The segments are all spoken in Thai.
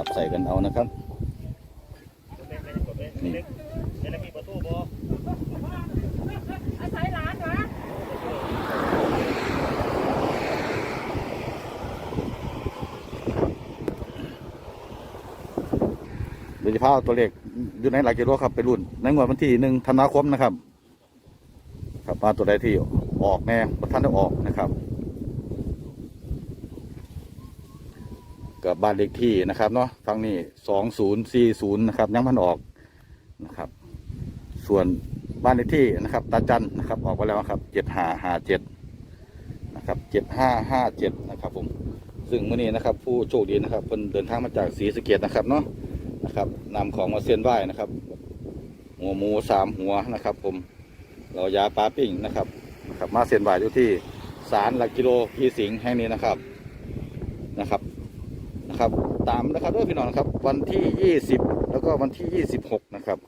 จับใส่กันเอานะครับนี่อาศัยหลานวะโดยเฉพาะตัวเลขอยู่ในหลักกิโลครับไปรุ่น ในงวดวันที่หนึ่งธันวาคมนะครับ ครับมาตัวใดที่ออกแน่ประท่านได้ออกนะครับ กับบ้านเลขที่นะครับเนาะฟังนี่สองศูนย์สี่ศูนย์นะครับยังมันออกนะครับ ส่วนบ้านเลขที่นะครับ ตาจันนะครับ ออกไปแล้วครับเจ็ดห้าห้าเจ็ดนะครับเจ็ดห้าห้าเจ็ดนะครับผมซึ่งเมื่อนี้นะครับ ผู้โชคดีนะครับเพิ่นเดินทางมาจากศรีสะเกดนะครับเนาะนะครับนำของมาเส้นไหว้นะครับ หัวหมูสามหัวนะครับ ผมเรายาปลาปิ้งนะครับนะครับ มาเส้นไหว้อยู่ที่ศาลหลักกิโลพีสิงห์แห่งนี้นะครับนะครับ นะครับตามนะครับด้วยพี่น้องครับ วันที่ยี่สิบแล้วก็วันที่ยี่สิบหกนะครับ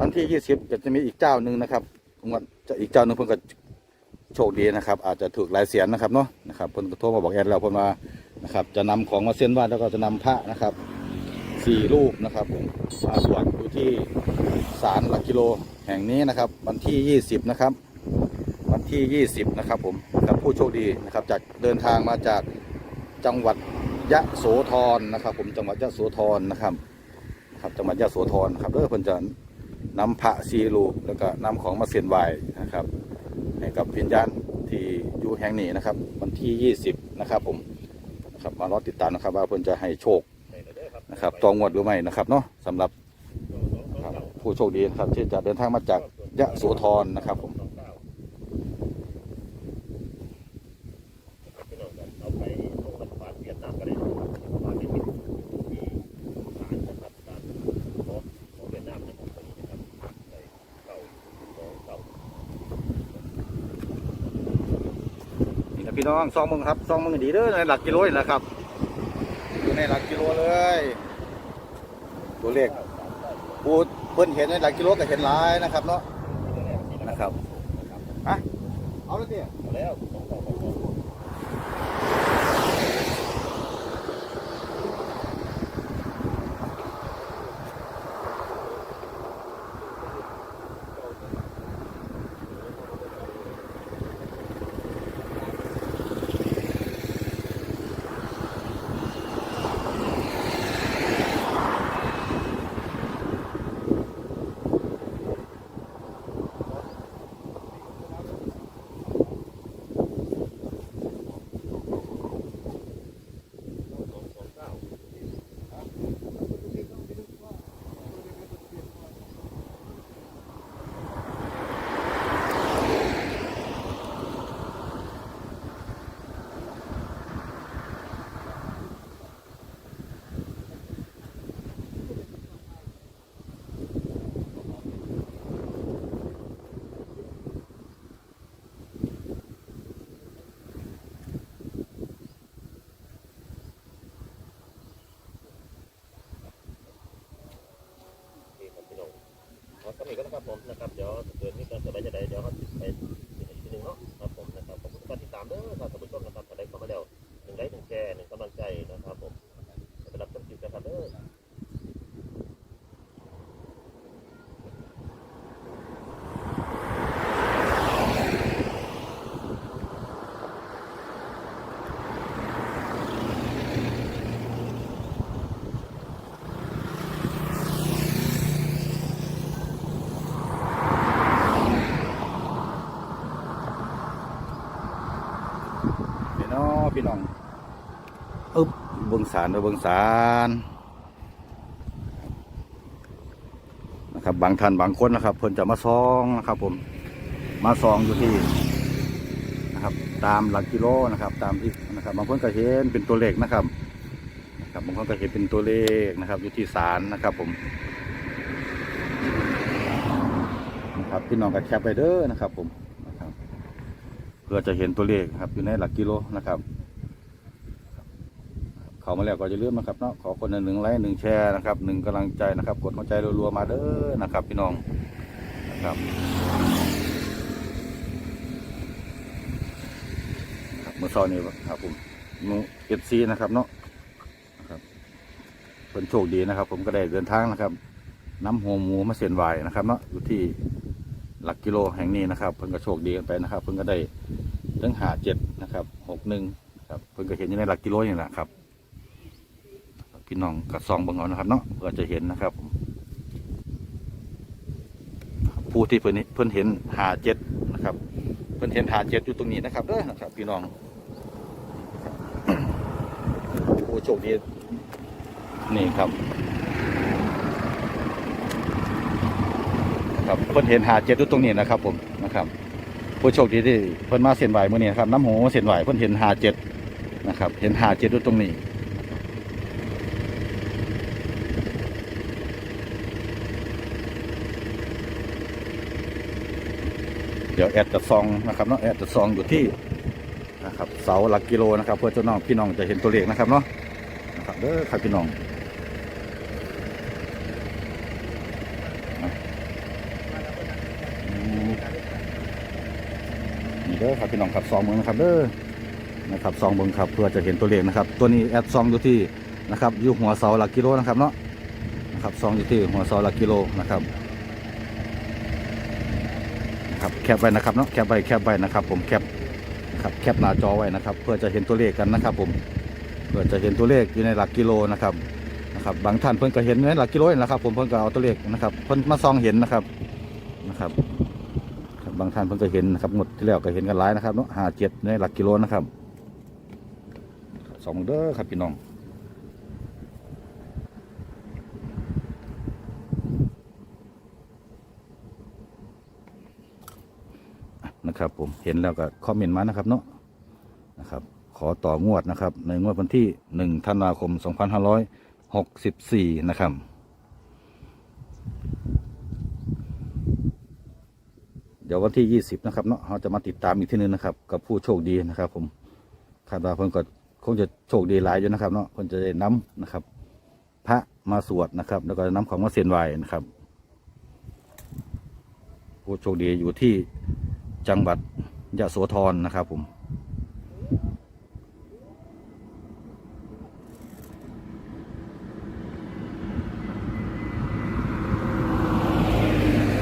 วันที่ยี่สิบจะมีอีกเจ้าหนึ่งนะครับวันจะอีกเจ้าหนึ่งเพิ่นก็โชคดีนะครับ อาจจะถูกหลายเสียนนะครับเนาะนะครับเพิ่นก็โทรมาบอกแอดเราเพิ่นว่านะครับ จะนำของมาเส้นไหว้แล้วก็จะนำพระนะครับสี่รูปนะครับผมมาสวดอยู่ที่ศาลหลักกิโลแห่งนี้นะครับ วันที่ 20 นะครับ วันที่ 20 นะครับผมกับผู้โชคดีนะครับจากเดินทางมาจากจังหวัด ยะโสธรนะครับ ผมจังหวัดยะโสธรนะครับครับจังหวัดยะโสธรครับเด้อเพิ่นจะนำพระสีรูปแล้วก็นำของมาเสียนไหวนะครับให้กับวิญญาณที่อยู่แห่งนี้นะครับ วันที่ 20 นะครับ ผมนะครับมารอติดตามนะครับ ว่าเพิ่นจะให้โชคนะครับตองวดหรือไม่นะครับเนาะสำหรับครับผู้โชคดีนะครับที่จะเดินทางมาจากยะโสธรนะครับผม พี่น้องซองมึงครับซองมึงดีเด้อในหลักกิโลนี่แหละครับอยู่ในหลักกิโลเลย ตัวเลขปูเพิ่นเห็นในหลักกิโลก็เห็นหลายนะครับเนาะนะครับอะเอาแล้วเตี้ยแล้ว ก็มัยก็นะครับผมนะครับเดี๋ยวเดือนนี้ก็สบายใจเดี๋ยวเขาติดไปอีกทีหนึ่งเนาะครับผมนะครับขอบคุณการติดตามเด้อครับท่านผู้ชมนะครับถ้าได้เข้ามาแล้วหนึ่งไลค์หนึ่งแชร์หนึ่งกำลังใจนะครับผมไปรับชมคลิปกันครับเด้อ พี่น้องพี่น้องอึ๊บเบิงสารเด้อเบิงสารนะครับบางท่านบางคนนะครับ เพิ่นจะมาซองนะครับ ผมมาซองอยู่ที่นะครับ ตามหลักกิโลนะครับ ตามที่นะครับ บางคนก็เห็นเป็นตัวเลขนะครับนะครับบางคนก็เห็นเป็นตัวเลขนะครับ อยู่ที่ศาลนะครับ ผมนะครับพี่น้องก็แคปไปเด้อนะครับ ผมนะครับเพื่อจะเห็นตัวเลขครับอยู่ในหลักกิโลนะครับ เขามาแล้วก็จะเลื่อมนะครับเนาะขอคนหนึ่งไลค์หนึ่งแชร์นะครับหนึ่งกำลังใจนะครับ กดหัวใจรัวๆมาเด้อนะครับ พี่น้องนะครับครับเมื่อเช้านี้ครับผมนูเอฟซีนะครับเนาะนะครับเพิ่นโชคดีนะครับ ผมก็ได้เดินทางนะครับน้ำหัวหมูมาเส้นไวนะครับเนาะอยู่ที่ หลักกิโลแห่งนี้นะครับเพิ่นก็โชคดีกันไปนะครับ เพิ่นก็ได้เรื่องหาเจ็ดนะครับหกหนึ่งครับเพิ่นก็เห็นอยู่ในหลักกิโลนี่แหละครับพี่น้องก็ซองบิ่งเอานะครับเนาะเพื่อจะเห็นนะครับผมผู้ที่เพิ่นเพิ่นเห็นหาเจ็ดนะครับ เพิ่นเห็นหาเจ็ดอยู่ตรงนี้นะครับเด้อนะครับ พี่น้องผู้โชคดีนี่ครับ ครับเพิ่นเห็นหาเจ็ดอยู่ตรงนี้นะครับ ผมนะครับ ผู้โชคดีที่เพิ่นมาเส้นไหวมื้อนี้ครับน้ำหูเส้นไหวเพิ่นเห็นหาเจ็ดนะครับ เห็นหาเจ็ดอยู่ตรงนี้เดี๋ยวแอดจะซองนะครับเนาะแอดจะซองอยู่ที่นะครับเสาหลักกิโลนะครับ เพื่อเจ้าน้องพี่น้องจะเห็นตัวเลขนะครับเนาะนะครับเด้อครับพี่น้องอืมนี่ เด้อครับพี่น้องครับซองเมืองนะครับเด้อนะครับซองเมืองครับเพื่อจะเห็นตัวเลขนะครับ ตัวนี้แอดซองอยู่ที่นะครับอยู่หัวเสาหลักกิโลนะครับเนาะนะครับซองอยู่ที่หัวเสาหลักกิโลนะครับครับแคปไว้นะครับเนาะแคปไว้แคปไว้นะครับ ผมแคปนะครับแคปหน้าจอไว้นะครับ เพื่อจะเห็นตัวเลขกันนะครับ ผมเพื่อจะเห็นตัวเลขอยู่ในหลักกิโลนะครับนะครับบางท่านเพิ่นก็เห็นในหลักกิโลนะครับ ผมเพิ่นก็เอาตัวเลขนะครับเพิ่นมาซองเห็นนะครับนะครับ บางท่านเพิ่นก็เห็นนะครับหมดที่แล้วก็เห็นกันหลายนะครับเนาะห้าเจ็ดในหลักกิโลนะครับสองเด้อครับพี่น้องนะครับผมเห็นแล้วก็คอมเมนต์มานะครับเนาะนะครับขอต่องวดนะครับในงวดวันที่หนึ่งธันวาคมสองพันห้าร้อยหกสิบสี่นะครับ ดี๋ยววันที่ยี่สิบนะครับเนาะเราจะมาติดตามอีกทีหนึงนะครับ กับผู้โชคดีนะครับ ผมคาดว่าเพิ่นก็คงจะโชคดีหลายอยู่นะครับ เนาะเพิ่นจะได้น้ำนะครับ พระมาสวดนะครับ แล้วก็น้ำของมาเสียนไหวนะครับ ผู้โชคดีอยู่ที่จังหวัดยะโสธรนะครับ ผม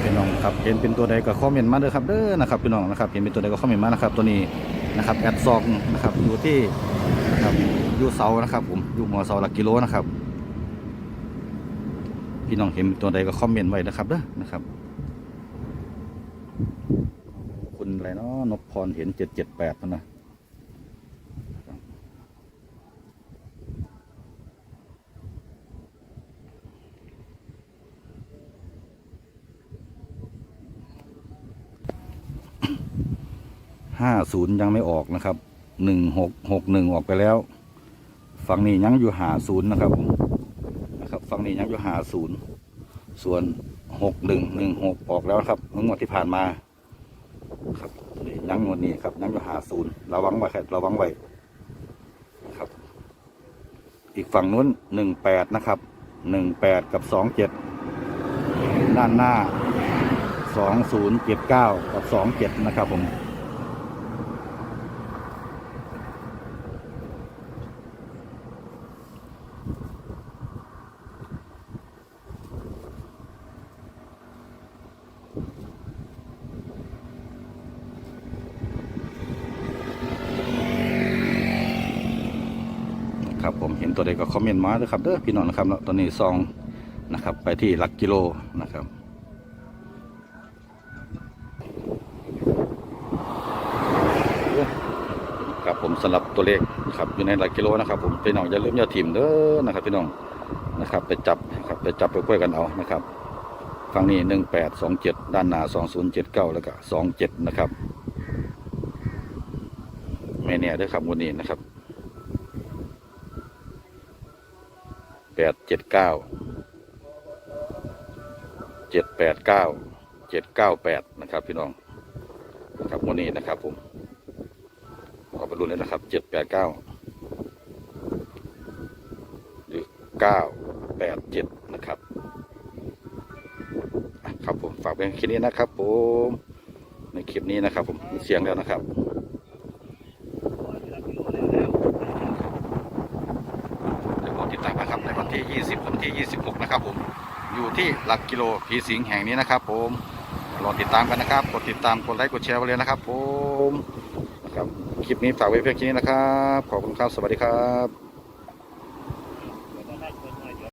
พี่น้องครับ เห็นเป็นตัวใดก็คอมเมนต์มาเด้อครับเด้อนะครับพี่น้องนะครับเห็นเป็นตัวใดก็คอมเมนต์มานะครับตัวนี้นะครับแอดซองนะครับอยู่ที่นะครับอยู่เสานะครับผมอยู่หัวเสาหลักกิโลนะครับ พี่น้องเห็นตัวใดก็คอมเมนต์ไว้นะครับเด้อนะครับคุณอะไรเนาะนพพรเห็นเจ็ดเจ็ดแปดนะ ห้าศูนย์ยังไม่ออกนะครับหนึ่งหกหกหนึ่งออกไปแล้ว ฝั่งนี้ยังอยู่หาศูนย์นะครับผมนะครับฝั่งนี้ยังอยู่หาศูนย์ส่วนหกหนึ่งหนึ่งหกออกแล้วครับเมื่องวดที่ผ่านมาครับยังงวดนี้ครับยังจะหาศูนย์ระวังไว้ครับระวังไว้ครับ อีกฝั่งนู้นหนึ่งแปดนะครับหนึ่งแปดกับสองเจ็ดด้านหน้าสองศูนย์เจ็ดเก้ากับสองเจ็ดนะครับผมครับผมเห็ นตัวใดก็คอมเมนต์มาด้วยครับเด้อพี่น้องนะครับตอนนี้ซองนะครับ ไปที่หลักกิโลนะครับครับผมสำหรับตัวเลขนะครับอยู่ในหลักกิโลนะครับ ผมพี่น้องอย่าลืมอย่าถิ่มเด้อนะครับ พี่น้องนะครับ ไปจับนะครับไปจับไปกล้วยกันเอานะครับฝั่งนี้หนึ่งแปดสองเจ็ดด้านหน้าสองศูนย์เจ็ดเก้าแล้วก็สองเจ็ดนะครับไม่แน่เด้วยครับวันนี้นะครับ ปดเจ็ดเก้าเจ็ดแปดเก้าเจ็ดเก้าแปดนะครับพี่น้องนะครับวันนี้นะครับผมเอาไปรุ่นเลยนะครับเจ็ดแปดเก้าหรือเก้าแปดเจ็ดนะครับครับผมฝากเป็นคลิปนี้นะครับผมในคลิปนี้นะครับผมเสียงแล้วนะครับ เดี๋ยวรอติดตามนะครับ ในวัน ที่ 20 ถึงที่ 26 นะครับผมอยู่ที่หลักกิโลผีสิงแห่งนี้นะครับผมรอติดตามกันนะครับ กดติดตามกดไลค์กดแชร์ไปเลยนะครับผมนะครับคลิปนี้ฝากไว้เพียงแค่นี้นะครับ ขอบคุณครับ สวัสดีครับ